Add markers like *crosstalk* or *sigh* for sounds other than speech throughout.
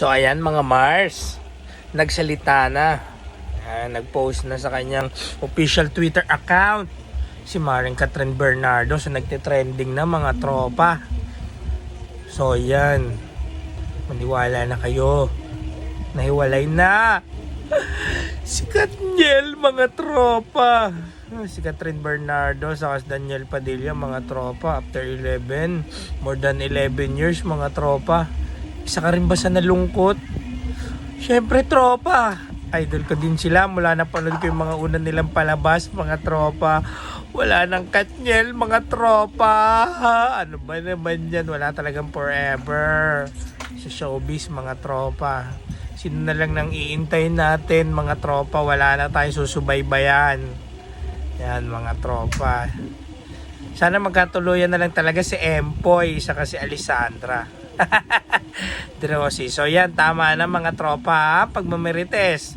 So ayan mga Mars, nagsalita na. Ayan, nag-post na sa kanyang official Twitter account si Maring Catherine Bernardo so nagte-trending na mga tropa. So ayan, maniwala na kayo. Nahiwalay na. *laughs* Si Katniel mga tropa. Si Catherine Bernardo sa Daniel Padilla mga tropa after 11 more than 11 years mga tropa isa ka rin ba sa nalungkot? Syempre tropa. Idol ko din sila mula na panood ko yung mga una nilang palabas mga tropa. Wala nang katnyel mga tropa. Ano ba naman yan? Wala talagang forever. Sa showbiz mga tropa. Sino na lang nang iintay natin mga tropa. Wala na tayong susubaybayan. Yan mga tropa. Sana magkatuluyan na lang talaga si Empoy saka si Alessandra. *laughs* Drosy. So yan, tama na mga tropa ha? Pag mamirites.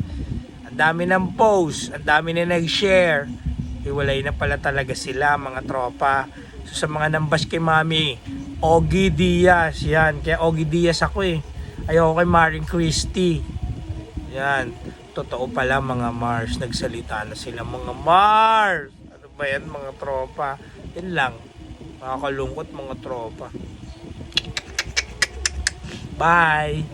Ang dami ng post, ang dami na nag-share. Iwalay na pala talaga sila mga tropa. So sa mga nambas kay Mami, Ogie Diaz. Yan, kaya Ogie Diaz ako eh. Ayoko kay Maring Christie. Yan. Totoo pala mga Mars. Nagsalita na sila mga Mars. Ano ba yan mga tropa? Yan lang. Makakalungkot mga tropa. Bye!